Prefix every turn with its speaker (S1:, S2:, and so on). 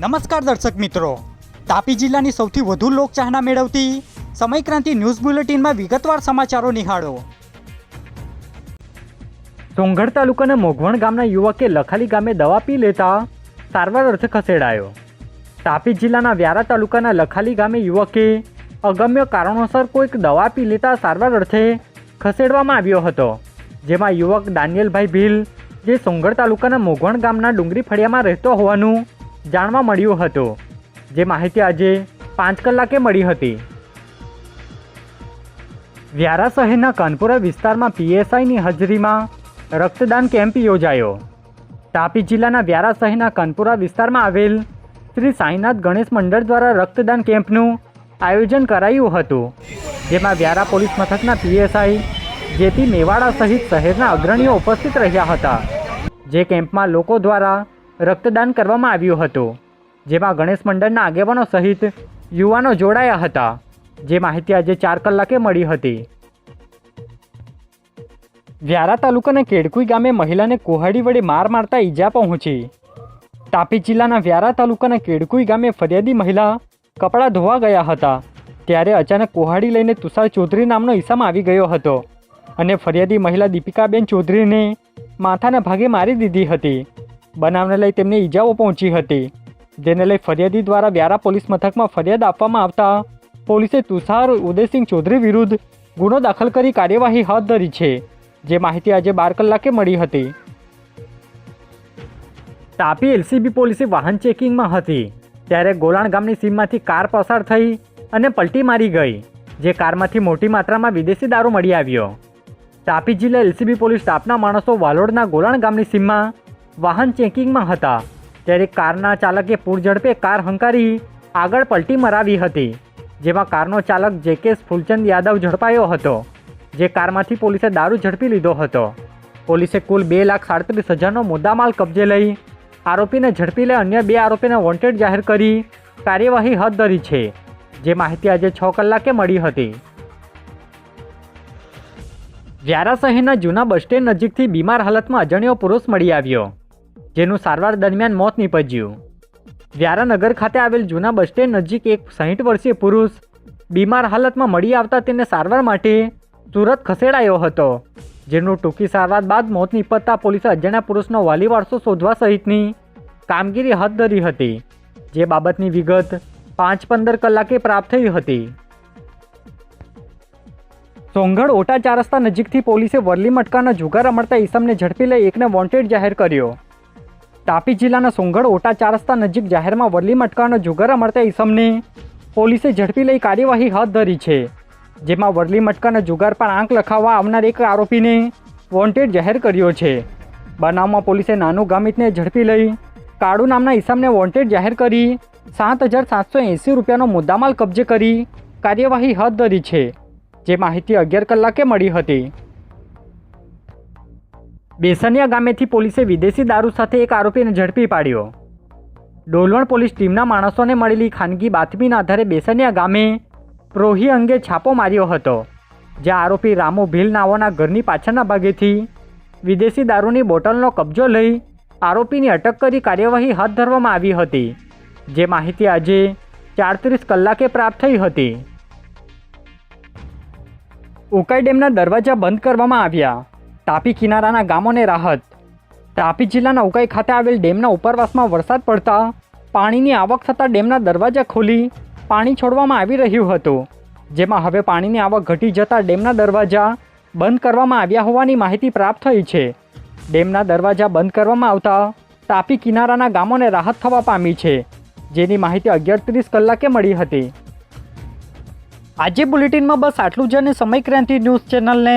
S1: નમસ્કાર દર્શક મિત્રો. તાપી જિલ્લાની સૌથી વધુ લોકચાહના મેળવતી સમયક્રાંતિ ન્યૂઝ બુલેટિનમાં વિગતવાર સમાચારો નિહાળો.
S2: સોંગઢ તાલુકાના મોઘવણ ગામના યુવકે લખાલી ગામે દવા પી લેતા સારવાર અર્થે ખસેડાયો. તાપી જિલ્લાના વ્યારા તાલુકાના લખાલી ગામે યુવકે અગમ્ય કારણોસર કોઈક દવા પી લેતા સારવાર અર્થે ખસેડવામાં આવ્યો હતો. જેમાં યુવક દાનિયેલભાઈ ભીલ, જે સોંગઢ તાલુકાના મોઘવણ ગામના ડુંગરી ફળિયામાં રહેતો હોવાનું જાણવા મળ્યું હતું. જે માહિતી આજે પાંચ કલાકે મળી હતી. વ્યારા શહેરના કાનપુરા વિસ્તારમાં પીએસઆઈની હાજરીમાં રક્તદાન કેમ્પ યોજાયો. તાપી જિલ્લાના વ્યારા શહેરના કાનપુરા વિસ્તારમાં આવેલ શ્રી સાંઈનાથ ગણેશ મંડળ દ્વારા રક્તદાન કેમ્પનું આયોજન કરાયું હતું. જેમાં વ્યારા પોલીસ મથકના પીએસઆઈ જેપી મેવાડા સહિત શહેરના અગ્રણીઓ ઉપસ્થિત રહ્યા હતા. જે કેમ્પમાં લોકો દ્વારા રક્તદાન કરવામાં આવ્યું હતું, જેમાં ગણેશ મંડળના આગેવાનો સહિત યુવાનો જોડાયા હતા, જે માહિતી આજે ચાર કલાકે મળી હતી. વ્યારા તાલુકાના કેડકુઈ ગામે મહિલાને કુહાડી વડે માર મારતા ઈજા પહોંચી. તાપી જિલ્લાના વ્યારા તાલુકાના કેડકુઈ ગામે ફરિયાદી મહિલા કપડાં ધોવા ગયા હતા, ત્યારે અચાનક કુહાડી લઈને તુષાર ચૌધરી નામનો ઈસમ આવી ગયો હતો અને ફરિયાદી મહિલા દીપિકાબેન ચૌધરીને માથાના ભાગે મારી દીધી હતી. બનાવને લઈ તેમને ઈજાઓ પહોંચી હતી. જેને લઈ ફરિયાદી દ્વારા વ્યારા પોલીસ મથકમાં ફરિયાદ આપવામાં આવતા પોલીસે તુષાર ઉદયસિંહ ચૌધરી વિરુદ્ધ ગુનો દાખલ કરી કાર્યવાહી હાથ ધરી છે. જે માહિતી આજે બાર કલાકે મળી હતી. તાપી એલસીબી પોલીસે વાહન ચેકિંગમાં હતી. ત્યારે ગોલાણ ગામની સીમમાંથી કાર પસાર થઈ અને પલટી મારી ગઈ, જે કારમાંથી મોટી માત્રામાં વિદેશી દારૂ મળી આવ્યો. તાપી જિલ્લા એલસીબી પોલીસ સ્ટાફના માણસો વાલોડના ગોલાણ ગામની સીમમાં વાહન ચેકિંગમાં હતા. ત્યારે કારના ચાલકે પૂરઝડપે કાર હંકારી આગળ પલટી મરાવી હતી, જેમાં કારનો ચાલક જેકેશ ફૂલચંદ યાદવ ઝડપાયો હતો, જે કારમાંથી પોલીસે દારૂ ઝડપી લીધો હતો. પોલીસે કુલ બે લાખ સાડત્રીસ હજારનો મુદ્દામાલ કબજે લઈ આરોપીને ઝડપી લઈ અન્ય બે આરોપીને વોન્ટેડ જાહેર કરી કાર્યવાહી હાથ ધરી છે, જે માહિતી આજે છ કલાકે મળી હતી. વ્યારા શહેરના જૂના બસ સ્ટેન્ડ નજીકથી બીમાર હાલતમાં અજાણ્યો પુરુષ મળી આવ્યો. જેનું સારવાર દરમિયાન મોત નીપજ્યું. વ્યારાનગર ખાતે આવેલ જૂના બસ સ્ટેન્ડ નજીક એક સાહીઠ વર્ષીય પુરુષ બીમાર હાલતમાં મળી આવતા તેને સારવાર માટે સુરત ખસેડાયો હતો, જેનું ટૂંકી સારવાર બાદ મોત નીપજતા પોલીસે અજાણ્યા પુરુષનો વાલી વારસો શોધવા સહિતની કામગીરી હાથ ધરી હતી, જે બાબતની વિગત પાંચ પંદર કલાકે પ્રાપ્ત થઈ હતી. સોંગઢ ઓટા ચાર રસ્તા નજીકથી પોલીસે વરલી મટકાના જુગાર રમડતા ઈસમને ઝડપી લઈ એકને વોન્ટેડ જાહેર કર્યો. તાપી જિલ્લાના સોંગઢ ઓટા ચાર રસ્તા નજીક જાહેરમાં વરલી મટકાનો જુગાર મળતા ઈસમને પોલીસે ઝડપી લઈ કાર્યવાહી હાથ ધરી છે, જેમાં વરલી મટકાના જુગાર પર આંક લખાવવા આવનાર એક આરોપીને વોન્ટેડ જાહેર કર્યો છે. બનાવમાં પોલીસે નાનું ગામિતને ઝડપી લઈ કાળુ નામના ઈસમને વોન્ટેડ જાહેર કરી સાત હજાર સાતસો એંસી રૂપિયાનો મુદ્દામાલ કબજે કરી કાર્યવાહી હાથ ધરી છે, જે માહિતી અગિયાર કલાકે મળી હતી. બેસનિયા ગામેથી પોલીસે વિદેશી દારૂ સાથે એક આરોપીને ઝડપી પાડ્યો. ડોલવણ પોલીસ ટીમના માણસોને મળેલી ખાનગી બાતમીના આધારે બેસનિયા ગામે પ્રોહી અંગે છાપો માર્યો હતો, જ્યાં આરોપી રામુ ભીલ નાઓના ઘરની પાછળના ભાગેથી વિદેશી દારૂની બોટલનો કબજો લઈ આરોપીની અટક કરી કાર્યવાહી હાથ ધરવામાં આવી હતી, જે માહિતી આજે ચારત્રીસ કલાકે પ્રાપ્ત થઈ હતી. ઉકાઈ ડેમના દરવાજા બંધ કરવામાં આવ્યા. તાપી કિનારાના ગામોને રાહત. તાપી જિલ્લાના ઉકાઈ ખાતે આવેલ ડેમના ઉપરવાસમાં વરસાદ પડતા પાણીની આવક થતાં ડેમના દરવાજા ખોલી, પાણી છોડવામાં આવી રહ્યું હતું. જેમાં હવે પાણીની આવક ઘટી જતાં ડેમના દરવાજા બંધ કરવામાં આવ્યા હોવાની માહિતી પ્રાપ્ત થઈ છે. ડેમના દરવાજા બંધ કરવામાં આવતા તાપી કિનારાના ગામોને રાહત થવા પામી છે, જેની માહિતી અગિયાર ત્રીસ કલાકે મળી હતી. આજે બુલેટિનમાં બસ આટલું જ અને સમય ક્રાંતિ ન્યૂઝ ચેનલને